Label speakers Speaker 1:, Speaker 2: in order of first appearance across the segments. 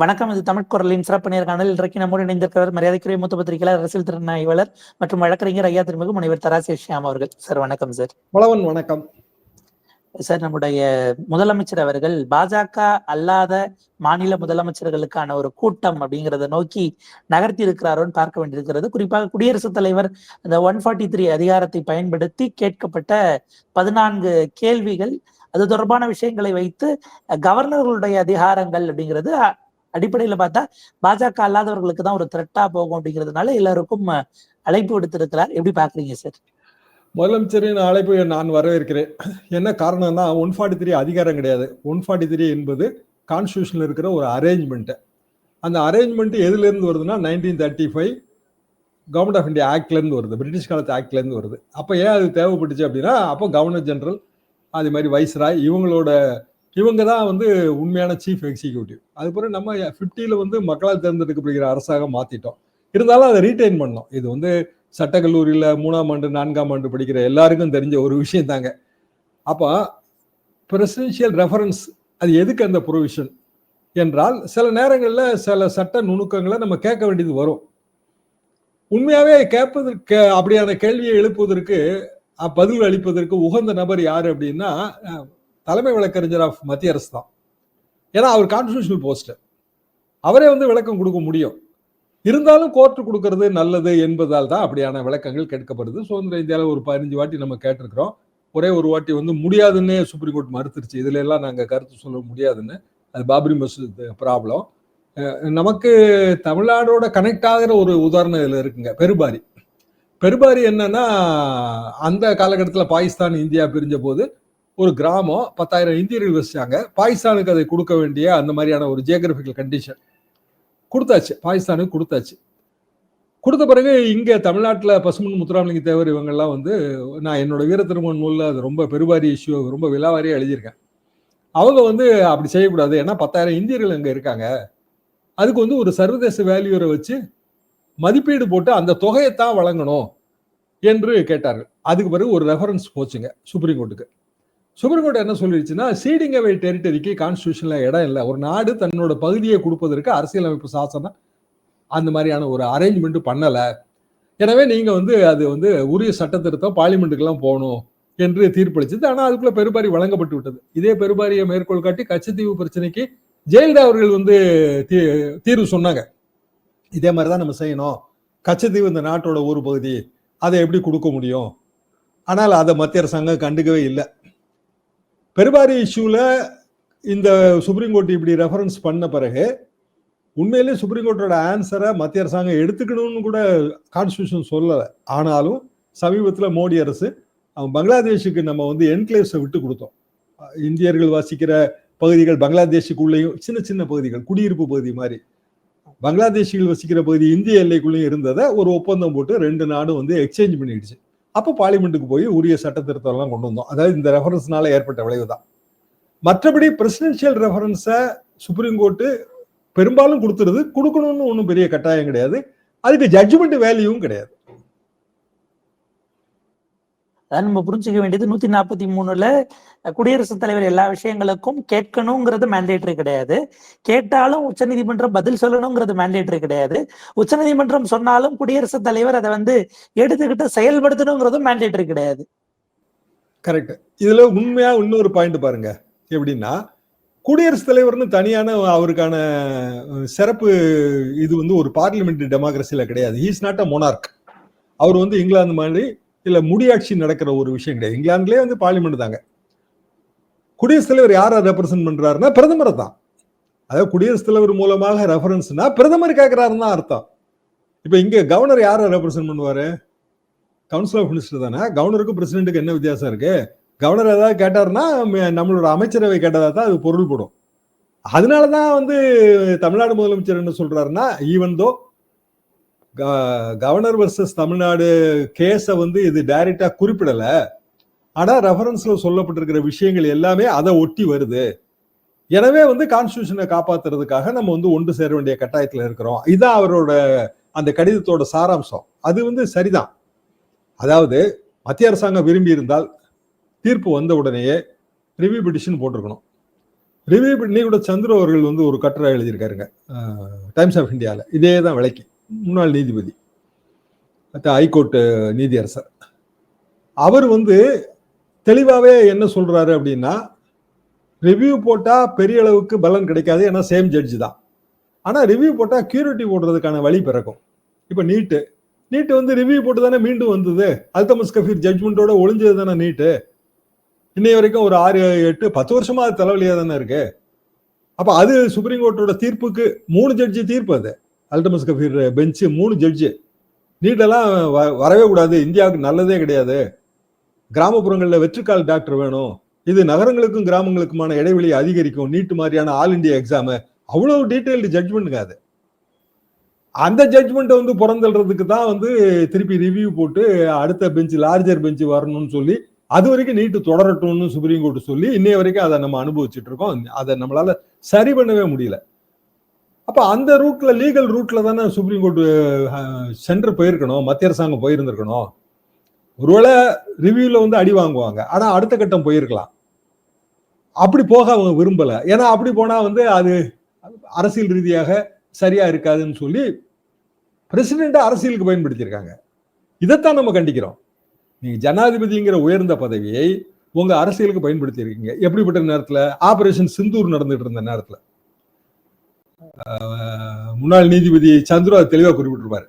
Speaker 1: வணக்கம் இது தமிழ் குரலின் சிறப்பு நேர்காணல் இன்றைக்கு நம்மோடு இணைந்திருக்கிறவர் மரியாதைக்குரிய மூத்த பத்திரிகையாளர் அரசியல் திறனாய்வாளர் மற்றும் வழக்கறிஞர் ஐயா திருமிகு முனைவர் தராசி ஷியாம் அவர்கள். சார் வணக்கம் சார்.
Speaker 2: வளவன் வணக்கம்.
Speaker 1: சார் நம்முடைய முதலமைச்சர் அவர்கள் பாஜக அல்லாத மாநில முதலமைச்சர்களுக்கான ஒரு கூட்டம் அப்படிங்கிறத நோக்கி நகர்த்தி இருக்கிறாரோன்னு பார்க்க வேண்டியிருக்கிறது. குறிப்பாக குடியரசுத் தலைவர் இந்த ஒன் ஃபார்ட்டி த்ரீ அதிகாரத்தை பயன்படுத்தி கேட்கப்பட்ட பதினான்கு கேள்விகள் அது தொடர்பான விஷயங்களை வைத்து கவர்னர்களுடைய அதிகாரங்கள் அப்படிங்கிறது அடிப்படையில் பார்த்தா பாஜக அல்லாதவர்களுக்கு தான் ஒரு த்ரெட்டா போகும் அப்படிங்கிறதுனால எல்லாருக்கும் அழைப்பு விடுத்திருக்கிறார். எப்படி பாக்குறீங்க சார்
Speaker 2: முதலமைச்சரின் அழைப்பு நான் வரவேற்கிறேன். என்ன காரணம்னா ஒன் ஃபார்ட்டி த்ரீ அதிகாரம் கிடையாது. ஒன் ஃபார்ட்டி த்ரீ என்பது கான்ஸ்டியூஷனில் இருக்கிற ஒரு அரேஞ்ச்மெண்ட்டு அந்த அரேஞ்ச்மெண்ட் எதுலேருந்து வருதுன்னா nineteen thirty five government of India ஆக்ட்லேருந்து வருது. பிரிட்டிஷ் காலத்து ஆக்ட்லேருந்து வருது. அப்போ ஏன் அது தேவைப்பட்டுச்சு அப்படின்னா அப்போ கவர்னர் ஜெனரல் அதே மாதிரி வைஸ்ராய் இவங்களோட இவங்க தான் வந்து உண்மையான சீஃப் எக்ஸிக்யூட்டிவ் அதுக்கப்புறம் நம்ம ஃபிஃப்டியில் வந்து மக்களால் தேர்ந்தெடுக்கப்படுகிற அரசாக மாற்றிட்டோம் இருந்தாலும் அதை ரீட்டைன் பண்ணோம். இது வந்து சட்டக்கல்லூரியில் மூணாம் ஆண்டு நான்காம் ஆண்டு படிக்கிற எல்லாருக்கும் தெரிஞ்ச ஒரு விஷயம் தாங்க. அப்போ பிரசிடென்ஷியல் ரெஃபரன்ஸ் அது எதுக்கு அந்த ப்ரொவிஷன் என்றால் சில நேரங்களில் சில சட்ட நுணுக்கங்களை நம்ம கேட்க வேண்டியது வரும். உண்மையாகவே கேட்பதற்கு அப்படியான கேள்வியை எழுப்புவதற்கு பதில் அளிப்பதற்கு உகந்த நபர் யார் அப்படின்னா தலைமை வழக்கறிஞர் ஆஃப் மத்திய அரசு தான். ஏன்னா அவர் கான்ஸ்டியூஷனல் போஸ்ட் அவரே வந்து விளக்கம் கொடுக்க முடியும். இருந்தாலும் கோர்ட்டு கொடுக்கறது நல்லது என்பதால் தான் அப்படியான விளக்கங்கள் கேட்கப்படுது. சுதந்திர இந்தியாவில் ஒரு பதினஞ்சு வாட்டி நம்ம கேட்டிருக்கிறோம். ஒரே ஒரு வாட்டி வந்து முடியாதுன்னே சுப்ரீம் கோர்ட் மறுத்துருச்சு. இதுல எல்லாம் நாங்கள் கருத்து சொல்ல முடியாதுன்னு. அது பாபரி மசூத் ப்ராப்ளம் நமக்கு தமிழ்நாடோட கனெக்ட் ஆகிற ஒரு உதாரணம் இதில் இருக்குங்க. பெருபாரி. பெருபாரி என்னன்னா அந்த காலகட்டத்தில் பாகிஸ்தான் இந்தியா பிரிஞ்ச போது ஒரு கிராமம் பத்தாயிரம் இந்தியர்கள் வசிச்சாங்க பாகிஸ்தானுக்கு அதை கொடுக்க வேண்டிய அந்த மாதிரியான ஒரு ஜியோகிராபிக்கல் கண்டிஷன் கொடுத்தாச்சு பாகிஸ்தானுக்கு கொடுத்தாச்சு. கொடுத்த பிறகு இங்கே தமிழ்நாட்டில் பசுமன் முத்துராமலிங்க தேவர் இவங்கெல்லாம் வந்து நான் என்னோட வீர திருமண நூலில் அது ரொம்ப பெருவாரி இஷ்யூ ரொம்ப விலாவாரியாக எழுதியிருக்கேன். அவங்க வந்து அப்படி செய்யக்கூடாது ஏன்னா பத்தாயிரம் இந்தியர்கள் அங்கே இருக்காங்க. அதுக்கு வந்து ஒரு சர்வதேச வேல்யூரை வச்சு மதிப்பீடு போட்டு அந்த தொகையை தான் வழங்கணும் என்று கேட்டார்கள். அதுக்கு பிறகு ஒரு ரெஃபரன்ஸ் போச்சுங்க சுப்ரீம் கோர்ட்டுக்கு சுப்ரீம் கோர்ட் என்ன சொல்லிடுச்சுன்னா சீடிங் அவை டெரிட்டரிக்கு கான்ஸ்டியூஷன்ல இடம் இல்லை. ஒரு நாடு தன்னோட பகுதியை கொடுப்பதற்கு அரசியலமைப்பு சாசனம் அந்த மாதிரியான ஒரு அரேஞ்ச்மெண்ட் பண்ணலை. எனவே நீங்கள் வந்து அது வந்து உரிய சட்டத்திருத்தம் பார்லிமெண்ட்டுக்கெல்லாம் போகணும் என்று தீர்ப்பளிச்சது. ஆனால் அதுக்குள்ள பெருபாரி வழங்கப்பட்டு விட்டது. இதே பெருபாரியை மேற்கோள் காட்டி கச்சத்தீவு பிரச்சனைக்கு ஜெயலலிதா அவர்கள் வந்து தீ- தீர்வு சொன்னாங்க. இதே மாதிரி தான் நம்ம செய்யணும். கச்சத்தீவு இந்த நாட்டோட ஒரு பகுதி. அதை எப்படி கொடுக்க முடியும்? ஆனால் அதை மத்திய அரசாங்கம் கண்டுக்கவே இல்லை. பெருபாரி இஷ்யூவில் இந்த சுப்ரீம் கோர்ட் இப்படி ரெஃபரன்ஸ் பண்ண பிறகு உண்மையிலேயே சுப்ரீம் கோர்ட்டோட ஆன்சரை மத்திய அரசாங்கம் எடுத்துக்கணும்னு கூட கான்ஸ்டியூஷன் சொல்லலை. ஆனாலும் சமீபத்தில் மோடி அரசு அவங்க பங்களாதேஷுக்கு நம்ம வந்து என்க்ளேவ்ஸை விட்டு கொடுத்தோம். இந்தியர்கள் வசிக்கிற பகுதிகள் பங்களாதேஷுக்குள்ளேயும் சின்ன சின்ன பகுதிகள் குடியிருப்பு பகுதி மாதிரி. பங்களாதேஷிகள் வசிக்கிற பகுதி இந்திய எல்லைக்குள்ளேயும் இருந்ததை ஒரு ஒப்பந்தம் போட்டு ரெண்டு நாடும் வந்து எக்ஸ்சேஞ்ச் பண்ணிடுச்சு. அப்போ பார்லிமெண்ட்டுக்கு போய் உரிய சட்ட கொண்டு வந்தோம். அதாவது இந்த ரெஃபரன்ஸ்னால ஏற்பட்ட விளைவு தான் மற்றபடி பிரசிடென்ஷியல் ரெஃபரன்ஸை சுப்ரீம் கோர்ட்டு பெரும்பாலும் கொடுத்துருது கொடுக்கணும்னு ஒன்றும் பெரிய கட்டாயம் கிடையாது. அதுக்கு ஜட்ஜ்மெண்ட் வேல்யூவும் கிடையாது.
Speaker 1: அதான் நம்ம புரிஞ்சுக்க வேண்டியது நூத்தி நாற்பத்தி மூணுல குடியரசுத் தலைவர் எல்லா விஷயங்களுக்கும் கேட்கணுங்கிறது மேண்டேட்டரி கிடையாது. கேட்டாலும் உச்சநீதிமன்றம் பதில் சொல்லணுங்கிறது மேண்டேட்டரி கிடையாது. உச்சநீதிமன்றம் சொன்னாலும் குடியரசுத் தலைவர் அதை வந்து எடுத்துக்கிட்டு செயல்படுத்தணுங்கிறதும் மேண்டேட்டரி கிடையாது.
Speaker 2: கரெக்ட் இதுல உண்மையா இன்னொரு பாயிண்ட் பாருங்க. எப்படின்னா குடியரசுத் தலைவர்னு தனியான அவருக்கான சிறப்பு இது வந்து ஒரு பார்லிமெண்ட் டெமோக்ரஸில கிடையாது. ஹீஸ் நாட் அ மொனார்க் அவர் வந்து இங்கிலாந்து மாதிரி இல்லை முடியாட்சி நடக்கிற ஒரு விஷயம் கிடையாது. இங்கிலாந்துலேயே வந்து பார்லிமெண்ட் தாங்க. குடியரசுத் தலைவர் யாரை ரெப்ரசன்ட் பண்ணுறாருன்னா பிரதமரை தான். அதாவது குடியரசுத் தலைவர் மூலமாக ரெஃபரன்ஸ்னா பிரதமர் கேட்குறாருன்னு தான் அர்த்தம். இப்போ இங்கே கவர்னர் யாரை ரெப்ரசன்ட் பண்ணுவார்? கவுன்சில் ஆஃப் மினிஸ்டர் தானே? கவர்னருக்கும் பிரசிடென்ட்டுக்கு என்ன வித்தியாசம் இருக்குது கவர்னர் ஏதாவது கேட்டாருன்னா நம்மளோட அமைச்சரவை கேட்டதாக தான் அது பொருள்படும். அதனால தான் வந்து தமிழ்நாடு முதலமைச்சர் என்ன சொல்கிறாருன்னா even though governor versus Tamil Nadu கேஸை வந்து இது டைரக்டா குறிப்பிடல. ஆனா ரெஃபரன்ஸ்ல சொல்லப்பட்டிருக்கிற விஷயங்கள் எல்லாமே அதை ஒட்டி வருது. எனவே வந்து கான்ஸ்டியூஷனை காப்பாத்துறதுக்காக நம்ம வந்து ஒன்று சேர வேண்டிய கட்டாயத்தில் இருக்கிறோம். இதுதான் அவரோட அந்த கடிதத்தோட சாராம்சம். அது வந்து சரிதான். அதாவது மத்திய அரசாங்கம் விரும்பி இருந்தால் தீர்ப்பு வந்த உடனேயே ரிவ்யூ பெட்டிஷன் போட்டிருக்கணும். ரிவ்யூ பண்ணி கூட சந்திர அவர்கள் வந்து ஒரு கட்டுரை எழுதியிருக்காருங்க. டைம்ஸ் ஆஃப் இந்தியாவில் இதே தான் விலைக்கு முன்னாள் நீதிபதி ஹைகோர்ட்டு நீதியரசர். அவர் வந்து தெளிவாகவே என்ன சொல்கிறாரு அப்படின்னா ரிவ்யூ போட்டால் பெரிய அளவுக்கு பலன் கிடைக்காது ஏன்னா சேம் ஜட்ஜு தான். ஆனால் ரிவ்யூ போட்டால் கியூரிட்டி போடுறதுக்கான வழி பிறக்கும். இப்போ நீட்டு. நீட்டு வந்து ரிவ்யூ போட்டு தானே மீண்டும் வந்தது. அல்தமஸ் கஃபீர் ஜட்மெண்ட்டோட ஒளிஞ்சது தானே நீட்டு. இன்னை வரைக்கும் ஒரு ஆறு எட்டு பத்து வருஷமா அது தானே இருக்கு. அப்போ அது சுப்ரீம் கோர்ட்டோட தீர்ப்புக்கு மூணு ஜட்ஜி தீர்ப்பு அது. அல்டமஸ் கபீர் பெஞ்சு மூணு ஜட்ஜு நீட்டெல்லாம் வ- வரவே கூடாது. இந்தியாவுக்கு நல்லதே கிடையாது. கிராமப்புறங்களில் வெற்றிக்கால் டாக்டர் வேணும். இது நகரங்களுக்கும் கிராமங்களுக்குமான இடைவெளி அதிகரிக்கும். நீட்டு மாதிரியான ஆல் இந்தியா எக்ஸாமு அவ்வளோ டீட்டெயில்டு ஜட்ஜ்மெண்ட்டுங்க அது. அந்த ஜட்மெண்ட்டை வந்து புறந்தள்ளுறதுக்கு தான் வந்து திருப்பி ரிவ்யூ போட்டு அடுத்த பெஞ்சு லார்ஜர் பெஞ்சு வரணும்னு சொல்லி அது வரைக்கும் நீட்டு தொடரட்டும்னு சுப்ரீம் கோர்ட் சொல்லி இன்னைய வரைக்கும் அதை நம்ம அனுபவிச்சுட்டு இருக்கோம். அதை நம்மளால சரி பண்ணவே முடியல. அப்ப அந்த ரூட்ல லீகல் ரூட்ல தானே சுப்ரீம் கோர்ட் சென்டர் போயிருக்கணும் மத்திய அரசாங்கம் போயிருந்திருக்கணும். ஒருவேளை ரிவ்யூல வந்து அடி வாங்குவாங்க. ஆனா அடுத்த கட்டம் போயிருக்கலாம். அப்படி போக அவங்க விரும்பல. ஏன்னா அப்படி போனா வந்து அது அரசியல் ரீதியாக சரியா இருக்காதுன்னு சொல்லி பிரசிடென்ட் அரசியலுக்கு பயன்படுத்தியிருக்காங்க. இதைத்தான் நம்ம கண்டிக்கிறோம். நீங்க ஜனாதிபதிங்கிற உயர்ந்த பதவியை உங்க அரசியலுக்கு பயன்படுத்தி இருக்கீங்க எப்படிப்பட்ட நேரத்தில்? ஆபரேஷன் சிந்தூர் நடந்துட்டு இருந்த நேரத்தில். முன்னாள் நீதிபதி சந்துரு அது தெளிவாக குறிப்பிட்டிருப்பார்.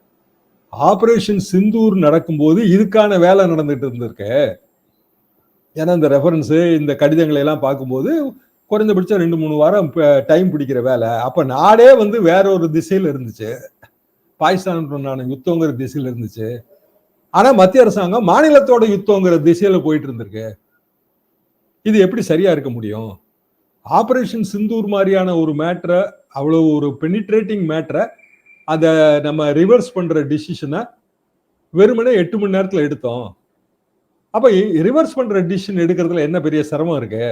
Speaker 2: ஆபரேஷன் சிந்தூர் நடக்கும்போது இதுக்கான வேலை நடந்துட்டு இருந்திருக்கு. ஏன்னா இந்த ரெஃபரன்ஸு இந்த கடிதங்களை எல்லாம் பார்க்கும்போது குறைந்தபட்சம் ரெண்டு மூணு வாரம் டைம் பிடிக்கிற வேலை. அப்போ நாடே வந்து வேற ஒரு திசையில் இருந்துச்சு. பாகிஸ்தான் யுத்தங்கிற திசையில் இருந்துச்சு. ஆனால் மத்திய அரசாங்கம் மாநிலத்தோட யுத்தங்கிற திசையில் போயிட்டு இருந்திருக்கு. இது எப்படி சரியா இருக்க முடியும்? ஆப்ரேஷன் சிந்தூர் மாதிரியான ஒரு மேட்ரை அவ்வளோ ஒரு பெனிட்ரேட்டிங் மேட்ரை அதை நம்ம ரிவர்ஸ் பண்ணுற டிசிஷனை வெறுமனே எட்டு மணி நேரத்தில் எடுத்தோம். அப்போ ரிவர்ஸ் பண்ணுற டிசிஷன் எடுக்கிறதுல என்ன பெரிய சிரமம் இருக்கு?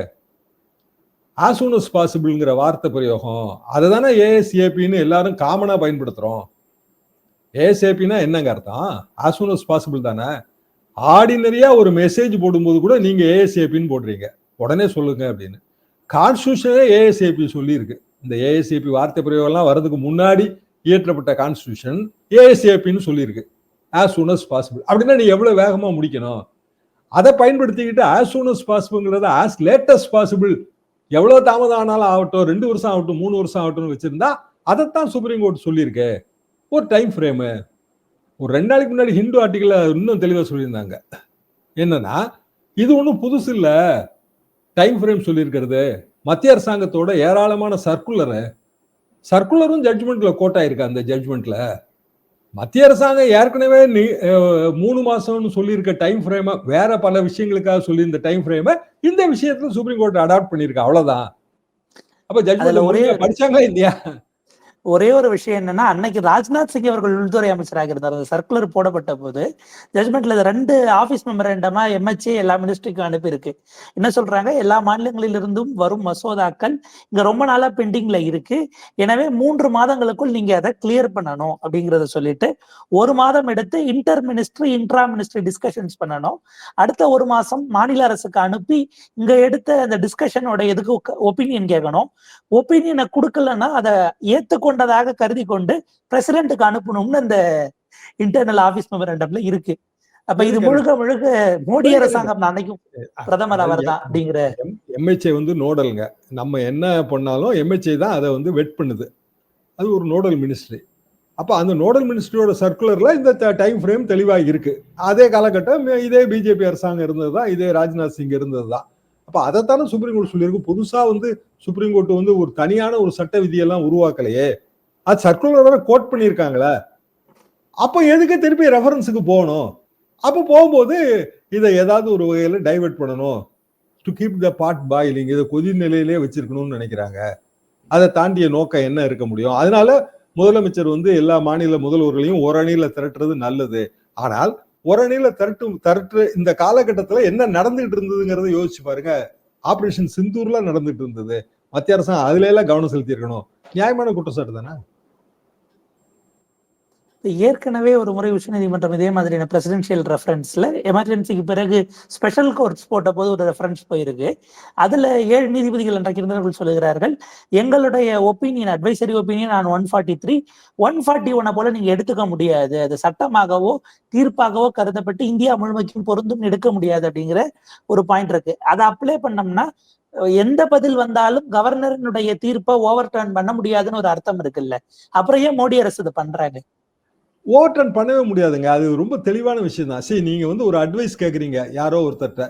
Speaker 2: ஆஸ் சூன் அஸ் பாசிபிள்ங்கிற வார்த்தை பிரயோகம். அதை தானே ஏஎஸ்ஏபின்னு எல்லாரும் காமனாக பயன்படுத்துகிறோம் ஏஎஸ்ஏபின்னா என்னங்க அர்த்தம்? ஆஸ் சூன் அஸ் பாசிபிள் தானே? ஆர்டினரியாக ஒரு மெசேஜ் போடும்போது கூட நீங்கள் ஏஎஸ்ஏபின்னு போடுறீங்க. உடனே சொல்லுங்க அப்படின்னு. கான்ஸ்டியூஷனே ஏஎஸ்ஏபி சொல்லியிருக்கு. இந்த ஏஎஸ்ஏபி வார்த்தை பிரயோகம்லாம் வர்றதுக்கு முன்னாடி இயற்றப்பட்ட கான்ஸ்டியூஷன் ஏஎஸ்ஏபின்னு சொல்லியிருக்கு. ஆஸ் சூன் அஸ் பாசிபிள் அப்படின்னா நீ எவ்வளோ வேகமாக முடிக்கணும்? அதை பயன்படுத்திக்கிட்டு ஆஸ் சூன் அஸ் பாசிபிள்ங்கிறத ஆஸ் லேட்டஸ்ட் பாசிபிள் எவ்வளோ தாமதம் ஆனாலும் ஆகட்டும் ரெண்டு வருஷம் ஆகட்டும் மூணு வருஷம் ஆகட்டும்னு வச்சுருந்தா அதைத்தான் சுப்ரீம் கோர்ட் சொல்லியிருக்கு. ஒரு டைம் ஃப்ரேமு ஒரு ரெண்டு நாளைக்கு முன்னாடி ஹிந்து ஆர்டிக்கலில் இன்னும் தெளிவாக சொல்லியிருந்தாங்க. என்னன்னா இது ஒன்றும் புதுசு இல்லை டைம் ஃப்ரேம் சொல்லியிருக்கிறது. மத்திய அரசாங்கத்தோட ஏராளமான சர்க்குலரு சர்க்குலரும் ஜட்ஜ்மெண்ட்ல கோட் ஆயிருக்கு அந்த ஜட்ஜ்மெண்ட்ல மத்திய அரசாங்கம் ஏற்கனவே மூணு மாசம்னு சொல்லியிருக்க டைம் ஃப்ரேமை வேற பல விஷயங்களுக்காக சொல்லியிருந்த டைம் ஃப்ரேமை இந்த விஷயத்துல சுப்ரீம் கோர்ட் அடாப்ட் பண்ணியிருக்கு. அவ்வளவுதான். அப்ப ஜட்ஜ்மெண்ட் படிச்சாங்களா இல்லையா?
Speaker 1: ஒரே ஒரு விஷயம் என்னன்னா அன்னைக்கு ராஜ்நாத் சிங் அவர்கள் உள்துறை அமைச்சராக இருந்தார். அந்த சர்க்குலர் போடப்பட்ட போது ஜட்மெண்ட்ல ரெண்டு ஆபீஸ் மெமரண்டமா எம்எச்ஏ எல்லா மினிஸ்ட்ரிக்கும் அனுப்பியிருக்கு. என்ன சொல்றாங்க? எல்லா மாநிலங்களிலிருந்தும் வரும் மசோதாக்கள் இங்க ரொம்ப நாளா பெண்டிங்ல இருக்கு. எனவே மூன்று மாதங்களுக்குள் நீங்க அதை கிளியர் பண்ணணும் அப்படிங்கறத சொல்லிட்டு ஒரு மாதம் எடுத்து inter ministry intra ministry discussions பண்ணணும். அடுத்த ஒரு மாசம் மாநில அரசுக்கு அனுப்பி இங்க எடுத்த அந்த டிஸ்கஷனோட எதுக்கு ஒப்பீனியன் கேட்கணும். ஒப்பீனியனை கொடுக்கலன்னா அதை ஏத்துக்கொண்டதாக கருதி கொண்டு பிரசிடென்ட்டுக்கு அனுப்பணும்னு அந்த இன்டர்னல் ஆபீஸ் மெமரண்டம்ல இருக்கு. அப்ப இது முழுக்க முழுக்க மோடி அரசாங்கம் அன்னைக்கும் பிரதமர் அவர் தான் அப்படிங்கிற
Speaker 2: எம்ஹெச்ஏ வந்து நோடலுங்க. நம்ம என்ன பண்ணாலும் எம்ஹெச்ஏ தான் அதை வந்து வெட் பண்ணுது. அது ஒரு நோடல் மினிஸ்ட்ரி அப்போ அந்த நோடல் மினிஸ்ட்ரியோட சர்க்குலர்ல இந்த டைம் ஃப்ரேம் தெளிவாக இருக்கு. அதே காலகட்டம் இதே பிஜேபி அரசாங்கம் இருந்தது தான் இதே ராஜ்நாத் சிங் இருந்தது தான் அப்போ அதைத்தானே சுப்ரீம் கோர்ட் சொல்லியிருக்கு. புதுசாக வந்து சுப்ரீம் கோர்ட் வந்து ஒரு தனியான ஒரு சட்ட விதியெல்லாம் உருவாக்கலையே. அது சர்க்குலரோட கோட் பண்ணியிருக்காங்களே. அப்போ எதுக்கு திருப்பி ரெஃபரன்ஸுக்கு போகணும்? அப்போ போகும்போது இதை ஏதாவது ஒரு வகையில் டைவெர்ட் பண்ணணும். To keep the pot boiling இதை கொதி நிலையிலே வச்சிருக்கணும்னு நினைக்கிறாங்க. அதை தாண்டிய நோக்கம் என்ன இருக்க முடியும்? அதனால முதலமைச்சர் வந்து எல்லா மாநில முதல்வர்களையும் ஒரு திரட்டுறது நல்லது. ஆனால் ஒரு அணியில திரட்டு திரட்டு இந்த காலகட்டத்துல என்ன நடந்துகிட்டு இருந்ததுங்கிறத யோசிச்சு பாருங்க. ஆபரேஷன் சிந்தூர்ல நடந்துட்டு இருந்தது. மத்திய அரசாங்கம் அதுல எல்லாம் கவனம் செலுத்தி இருக்கணும் நியாயமான குற்றச்சாட்டு தானே?
Speaker 1: ஏற்கனவே ஒரு முறை உச்சநீதிமன்றம் இதே மாதிரியான பிரசிடென்ஷியல் ரெஃபரன்ஸ்ல எமர்ஜென்சிக்கு பிறகு ஸ்பெஷல் கோர்ட்ஸ் போட்ட போது ஒரு ரெஃபரன்ஸ் போயிருக்கு. அதுல ஏழு நீதிபதிகள் அன்றைக்கு இருந்தவர்கள் சொல்லுகிறார்கள் எங்களுடைய opinion advisory opinion on one forty three one forty ஒன்னை போல நீங்க எடுத்துக்க முடியாது. அது சட்டமாகவோ தீர்ப்பாகவோ கருதப்பட்டு இந்தியா முழுமைக்கும் பொருந்தும் எடுக்க முடியாது அப்படிங்கிற ஒரு பாயிண்ட் இருக்கு. அதை அப்ளை பண்ணோம்னா எந்த பதில் வந்தாலும் கவர்னரினுடைய தீர்ப்பை ஓவர் டர்ன் பண்ண முடியாதுன்னு ஒரு அர்த்தம் இருக்குல்ல. அப்புறம் ஏன் மோடி அரசு இதை பண்றாங்க
Speaker 2: ஓவர் டர்ன் பண்ணவே முடியாதுங்க. அது ரொம்ப தெளிவான விஷயம் தான். சரி நீங்கள் வந்து ஒரு அட்வைஸ் கேட்குறீங்க யாரோ ஒருத்தர்கிட்ட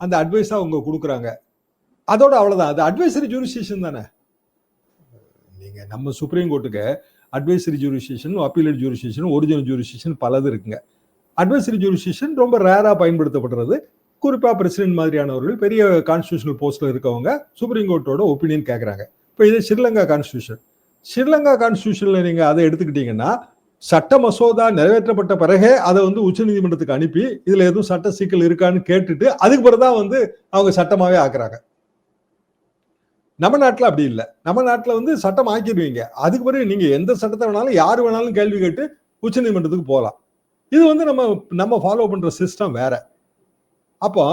Speaker 2: அந்த அட்வைஸாக அவங்க கொடுக்குறாங்க. அதோட அவ்வளோதான் அது அட்வைசரி ஜூரிஸ்டிஷன் தானே? நீங்கள் நம்ம சுப்ரீம் கோர்ட்டுக்கு advisory jurisdiction appellate jurisdiction original jurisdiction பலது இருக்குங்க. அட்வைசரி ஜூரிஸ்டிஷன் ரொம்ப ரேராக பயன்படுத்தப்படுறது. குறிப்பாக பிரசிடென்ட் மாதிரியானவர்கள் பெரிய கான்ஸ்டியூஷனல் போஸ்ட்டில் இருக்கவங்க சுப்ரீம் கோர்ட்டோட ஒப்பீனியன் கேட்குறாங்க இப்போ இது ஸ்ரீலங்கா கான்ஸ்டியூஷன் ஸ்ரீலங்கா கான்ஸ்டியூஷனில் நீங்கள் அதை எடுத்துக்கிட்டிங்கன்னா சட்ட மசோதா நிறைவேற்றப்பட்ட பிறகே அதை வந்து உச்சநீதிமன்றத்துக்கு அனுப்பி இதுல எதுவும் சட்ட சிக்கல் இருக்கான்னு கேட்டுட்டு அதுக்கு பிறகுதான் வந்து அவங்க சட்டமாவே ஆக்குறாங்க. நம்ம நாட்டில் அப்படி இல்லை. நம்ம நாட்டில் வந்து சட்டம் ஆக்கிடுவீங்க. அதுக்கு பிறகு நீங்க எந்த சட்டத்தை வேணாலும் யார் வேணாலும் கேள்வி கேட்டு உச்சநீதிமன்றத்துக்கு போகலாம். இது வந்து நம்ம நம்ம ஃபாலோ பண்ற சிஸ்டம் வேற. அப்போ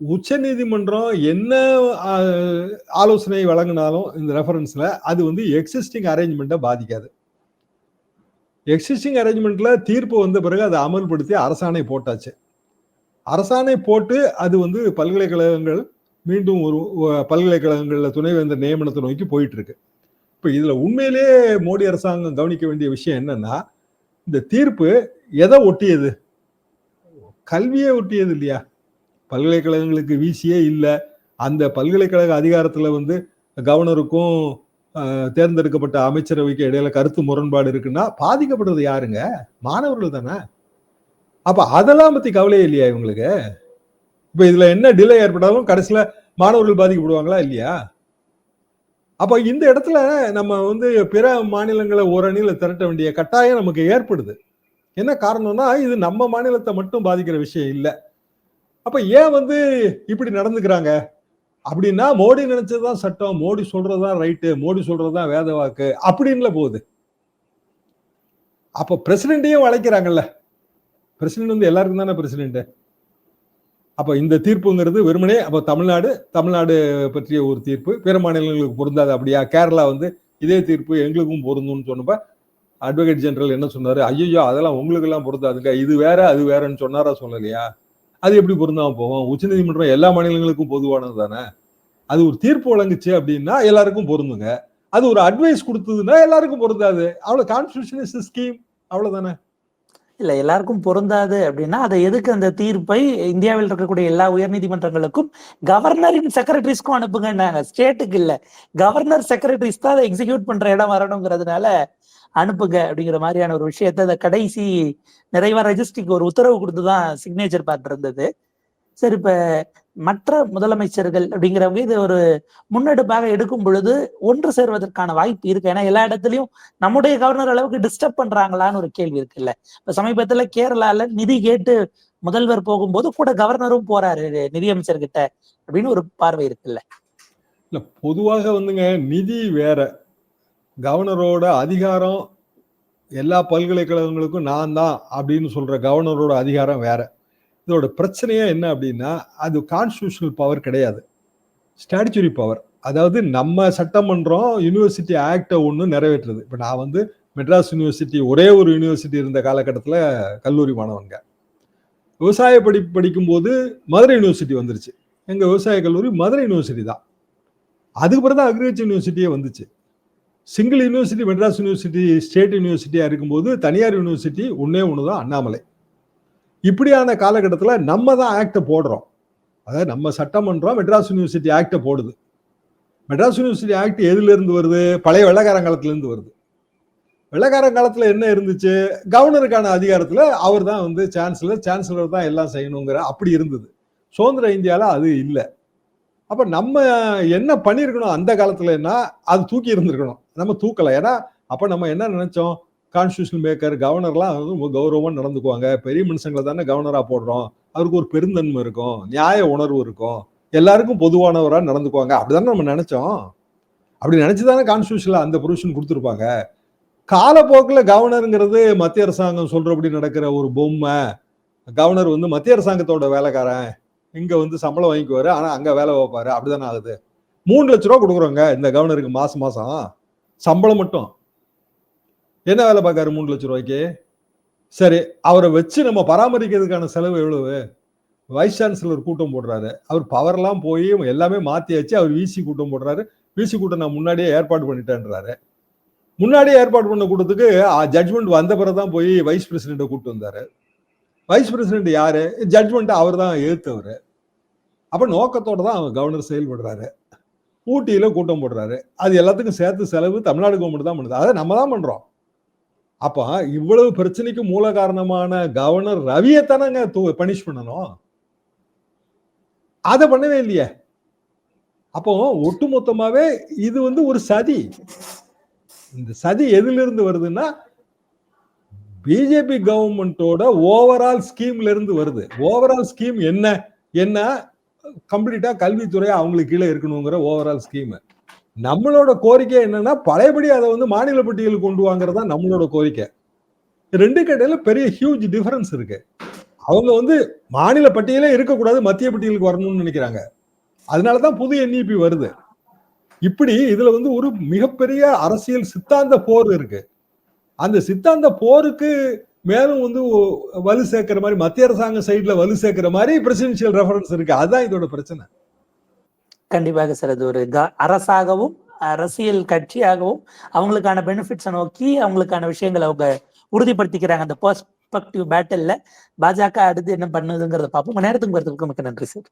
Speaker 2: உச்சநீதிமன்றம் என்ன ஆலோசனை வழங்கினாலும் இந்த ரெஃபரன்ஸ்ல அது வந்து எக்ஸிஸ்டிங் அரேஞ்ச்மெண்ட்டை பாதிக்காது. எக்ஸிஸ்டிங் அரேஞ்ச்மெண்ட்ல தீர்ப்பு வந்த பிறகு அதை அமல்படுத்தி அரசாணை போட்டாச்சு. அரசாணை போட்டு அது வந்து பல்கலைக்கழகங்கள் மீண்டும் ஒரு பல்கலைக்கழகங்களில் துணைவேந்தர் நியமனத்தை நோக்கி போயிட்டு இருக்கு இதில் இதுல உண்மையிலேயே மோடி அரசாங்கம் கவனிக்க வேண்டிய விஷயம் என்னன்னா இந்த தீர்ப்பு எதை ஒட்டியது? கல்வியே ஒட்டியது இல்லையா? பல்கலைக்கழகங்களுக்கு வீசியே இல்லை. அந்த பல்கலைக்கழக அதிகாரத்தில் வந்து கவர்னருக்கும் தேர்ந்தெடுக்கப்பட்ட அமைச்சரவைக்கு இடையில கருத்து முரண்பாடு இருக்குன்னா பாதிக்கப்படுறது யாருங்க? மாணவர்கள் தானே. அப்ப அதெல்லாம் பத்தி கவலையே இல்லையா இவங்களுக்கு? இப்ப இதுல என்ன டிலே ஏற்பட்டாலும் கடைசியில மாணவர்கள் பாதிக்கப்படுவாங்களா இல்லையா? அப்ப இந்த இடத்துல நம்ம வந்து பிற மாநிலங்களை ஓரணியில் திரட்ட வேண்டிய கட்டாயம் நமக்கு ஏற்படுது. என்ன காரணம்னா இது நம்ம மாநிலத்தை மட்டும் பாதிக்கிற விஷயம் இல்லை. அப்ப ஏன் வந்து இப்படி நடந்துக்கிறாங்க? அப்படின்னா மோடி நினைச்சதுதான் சட்டம் மோடி சொல்றதுதான் ரைட்டு மோடி சொல்றதுதான் வேத வாக்கு அப்படின்ல போகுது. அப்ப பிரசிடென்ட்டையும் வளைக்கிறாங்கல்ல. பிரசிடென்ட் வந்து எல்லாருக்கும் தானே பிரசிடென்ட் அப்போ இந்த தீர்ப்புங்கிறது வெறுமனே அப்போ தமிழ்நாடு தமிழ்நாடு பற்றிய ஒரு தீர்ப்பு பிற மாநிலங்களுக்கு பொருந்தாது அப்படியா? கேரளா வந்து இதே தீர்ப்பு எங்களுக்கும் பொருந்தும்னு சொன்னப்ப அட்வொகேட் ஜெனரல் என்ன சொன்னார்? ஐயோ அதெல்லாம் உங்களுக்கெல்லாம் பொருந்தாதுங்க. இது வேற அது வேறன்னு சொன்னாரா சொல்லலையா? அது எப்படி பொருந்தாம போகும்? உச்சநீதிமன்றம் எல்லா மாநிலங்களுக்கும் பொதுவானது தானே? அது ஒரு தீர்ப்பு வழங்குச்சு அப்படின்னா எல்லாருக்கும் பொருந்துங்க. அது ஒரு அட்வைஸ் கொடுத்ததுன்னா எல்லாருக்கும் பொருந்தாது. அவ்வளவு கான்ஸ்டியூஷன் இஸ் ஸ்கீம் அவ்வளவுதானே?
Speaker 1: இல்ல எல்லாருக்கும் பொருந்தாது அப்படின்னா அதை எதுக்கு அந்த தீர்ப்பை இந்தியாவில் இருக்கக்கூடிய எல்லா உயர்நீதிமன்றங்களுக்கும் கவர்னரின் செக்ரட்டரிஸ்க்கும் அனுப்புங்கன்னாங்க ஸ்டேட்டுக்கு இல்ல. கவர்னர் செக்ரட்டரிஸ் தான் அதை எக்ஸிக்யூட் பண்ற இடம் வரணுங்கிறதுனால அனுப்புங்க அப்படிங்கிற மாதிரியான ஒரு விஷயத்தை அந்த கடைசி நிறைவா ரெஜிஸ்ட்ரிக்கு ஒரு உத்தரவு கொடுத்து தான் சிக்னேச்சர் பார்த்துருந்தது சரி இப்ப மற்ற முதலமைச்சர்கள் அப்படிங்கிறவங்க இது ஒரு முன்னெடுப்பாக எடுக்கும் பொழுது ஒன்று சேர்வதற்கான வாய்ப்பு இருக்கு. ஏன்னா எல்லா இடத்துலயும் நம்முடைய கவர்னர் அளவுக்கு டிஸ்டர்ப் பண்றாங்களான்னு ஒரு கேள்வி இருக்குல்ல. இப்ப சமீபத்துல கேரளால நிதி கேட்டு முதல்வர் போகும்போது கூட கவர்னரும் போறாரு நிதியமைச்சர் கிட்ட அப்படின்னு ஒரு பார்வை இருக்குல்ல.
Speaker 2: இல்ல பொதுவாக வந்துங்க நிதி வேற. கவர்னரோட அதிகாரம் எல்லா பல்கலைக்கழகங்களுக்கும் நான் தான் அப்படின்னு சொல்ற கவர்னரோட அதிகாரம் வேற. இதோட பிரச்சனையே என்ன அப்படின்னா அது கான்ஸ்டியூஷனல் பவர் கிடையாது. ஸ்டாடிச்சுரி பவர் அதாவது நம்ம சட்டமன்றம் யூனிவர்சிட்டி ஆக்டை ஒன்று நிறைவேற்றுது. இப்போ நான் வந்து மெட்ராஸ் யூனிவர்சிட்டி ஒரே ஒரு யூனிவர்சிட்டி இருந்த காலகட்டத்தில் கல்லூரி மாணவன்க விவசாய படி படிக்கும்போது மதுரை யூனிவர்சிட்டி வந்துருச்சு. எங்கள் விவசாய கல்லூரி மதுரை யூனிவர்சிட்டி தான். அதுக்கு தான் அக்ரிகல்ச்சர் யூனிவர்சிட்டியே வந்துச்சு. Single university Madras university state யூனிவர்சிட்டியாக இருக்கும்போது தனியார் யூனிவர்சிட்டி ஒன்னே ஒன்று தான் அண்ணாமலை. இப்படியான காலகட்டத்தில் நம்ம தான் ஆக்டை போடுறோம். அதாவது நம்ம சட்டமன்றம் மெட்ராஸ் யூனிவர்சிட்டி ஆக்டை போடுது. மெட்ராஸ் யூனிவர்சிட்டி ஆக்ட் எதுலேருந்து வருது? பழைய வெள்ளக்காரங்காலத்துலேருந்து வருது. வெள்ளக்காரங்காலத்தில் என்ன இருந்துச்சு? கவர்னருக்கான அதிகாரத்தில் அவர் தான் வந்து சான்சலர் சான்சலர் தான் எல்லாம் செய்யணுங்கிற அப்படி இருந்தது. சுதந்திர இந்தியாவில் அது இல்லை. அப்ப நம்ம என்ன பண்ணியிருக்கணும் அந்த காலத்துலன்னா அது தூக்கி இருந்திருக்கணும் நம்ம தூக்கல. ஏன்னா அப்ப நம்ம என்ன நினைச்சோம்? கான்ஸ்டியூஷன் மேக்கர் கவர்னர்லாம் வந்து ரொம்ப கௌரவமாக நடந்துக்குவாங்க. பெரிய மனுஷங்களை தானே கவர்னராக போடுறோம். அவருக்கு ஒரு பெருந்தன்மை இருக்கும். நியாய உணர்வு இருக்கும். எல்லாருக்கும் பொதுவானவராக நடந்துக்குவாங்க. அப்படிதானே நம்ம நினைச்சோம். அப்படி நினைச்சுதானே கான்ஸ்டியூஷனில் அந்த ப்ரொவிஷன் கொடுத்துருப்பாங்க. காலப்போக்கில் கவர்னருங்கிறது மத்திய அரசாங்கம் சொல்கிறபடி நடக்கிற ஒரு பொம்மை. கவர்னர் வந்து மத்திய அரசாங்கத்தோட வேலைக்காரன். இங்க வந்து சம்பளம் வாங்கிக்குவாரு. ஆனா அங்க வேலை வைப்பாரு அப்படிதானே ஆகுது. மூணு லட்ச ரூபா கொடுக்குறோங்க இந்த கவர்னருக்கு மாசம் மாசம். சம்பளம் மட்டும். என்ன வேலை பார்க்காரு மூணு லட்ச ரூபாய்க்கு? சரி அவரை வச்சு நம்ம பராமரிக்கிறதுக்கான செலவு எவ்வளவு? வைஸ் சான்சலர் கூட்டம் போடுறாரு. அவர் பவர்லாம் போய் எல்லாமே மாத்தியாச்சு. அவர் விசி கூட்டம் போடுறாரு. விசி கூட்டம் நான் முன்னாடியே ஏற்பாடு பண்ணிட்டேன்றாரு. முன்னாடியே ஏற்பாடு பண்ண கூட்டத்துக்கு ஜட்மெண்ட் வந்த பிறகு தான் போய் வைஸ் பிரசிடென்ட்டை கூப்பிட்டு வந்தாரு. வைஸ் பிரசிடென்ட் யாரு? ஜட்மெண்ட் அவர் தான் ஏத்தவர். அப்ப நோக்கத்தோட தான் அவர் கவர்னர் செயல்படுறாரு. ஊட்டியில கூட்டம் போடுறாரு. அது எல்லாத்துக்கும் சேர்த்து செலவு தமிழ்நாடு கவர்மெண்ட் தான் பண்ணுது. அதை நம்ம தான் பண்றோம். அப்போ இவ்வளவு பிரச்சனைக்கு மூல காரணமான கவர்னர் ரவியை தானங்க பனிஷ் பண்ணணும். அதை பண்ணவே இல்லையே. அப்போ ஒட்டுமொத்தமாவே இது வந்து ஒரு சதி. இந்த சதி எதிலிருந்து வருதுன்னா பிஜேபி கவர்மெண்டோட ஓவரால் ஸ்கீம்ல இருந்து வருது. ஓவரால் ஸ்கீம் என்ன? என்ன? கம்ப்ளீட்டா கல்வித்துறை அவங்களுக்கு கீழே இருக்கணுங்கிற ஓவரால் ஸ்கீம் நம்மளோட கோரிக்கை என்னன்னா பழையபடி அதை வந்து மாநில பட்டியலுக்கு கொண்டு வாங்குறதா நம்மளோட கோரிக்கை. ரெண்டு கடையில பெரிய ஹியூஜ் டிஃபரன்ஸ் இருக்கு. அவங்க வந்து மாநில பட்டியலே இருக்கக்கூடாது மத்திய பட்டியலுக்கு வரணும்னு நினைக்கிறாங்க. அதனாலதான் புது என்இபி வருது. இப்படி இதுல வந்து ஒரு மிகப்பெரிய அரசியல் சித்தாந்த போர் இருக்கு. அந்த சித்தாந்த போருக்கு மேலும் வந்து வலு சேர்க்கிற மாதிரி மத்திய அரசாங்க சைட்ல வலு சேர்க்கிற மாதிரி பிரசிடென்சியல் ரெஃபரன்ஸ் இருக்கு. அதுதான் இதோட பிரச்சனை.
Speaker 1: கண்டிப்பாக சார் அது ஒரு க- அரசாகவும் அரசியல் கட்சியாகவும் அவங்களுக்கான பெனிஃபிட்ஸை நோக்கி அவங்களுக்கான விஷயங்களை அவங்க உறுதிப்படுத்திக்கிறாங்க. அந்த பெர்ஸ்பெக்டிவ் பேட்டல்ல பாஜக அடுத்து என்ன பண்ணுதுங்கிறத பார்ப்போம். நேரத்துக்கு வரதுக்கு மிக்க நன்றி சார்.